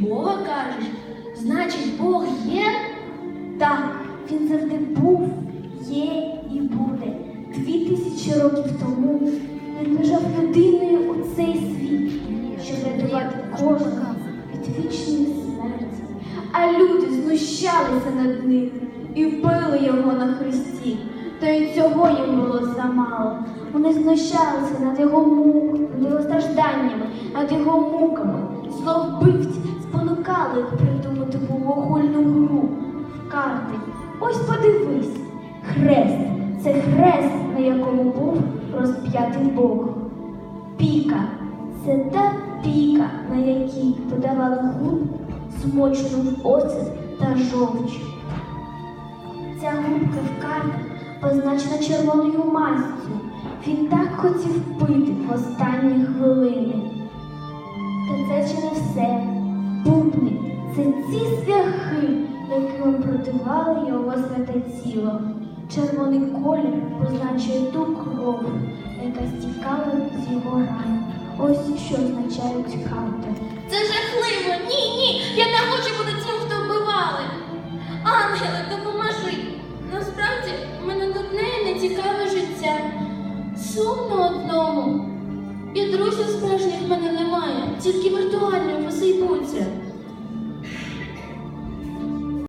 Бога кажеш? Значить, Бог є? Так, він завжди був, є і буде. Дві тисячі років тому він лежав людиною у цей світ, щоб рятувати кожного від вічної смерті. А люди знущалися над ним і вбили його на хресті. Та й цього їм було замало. Вони знущалися над його муками, над його стражданнями, над його муками. Їх придумати богохульну гру в карти. Ось подивись, хрест це хрест, на якому був розп'ятий Бог. Піка це та піка, на якій подавали губ, смочену в оцет та жовч. Ця губка в картах позначена червоною мастю. Він так хотів пити в останні хвилини. Та це ще не все. Бубни це ці свяхи, якими продували його святе тіло. Червоний колір позначує ту кров, яка стікала з його ран. Ось що означають карти. Це жахливо! Ні, ні! Я не хочу бути тим, хто вбивали! Ангеле, допоможи! Насправді, мене одне і не цікаве життя. Сумно одному. І друзів справжніх мене тільки віртуальні Фейсбуці.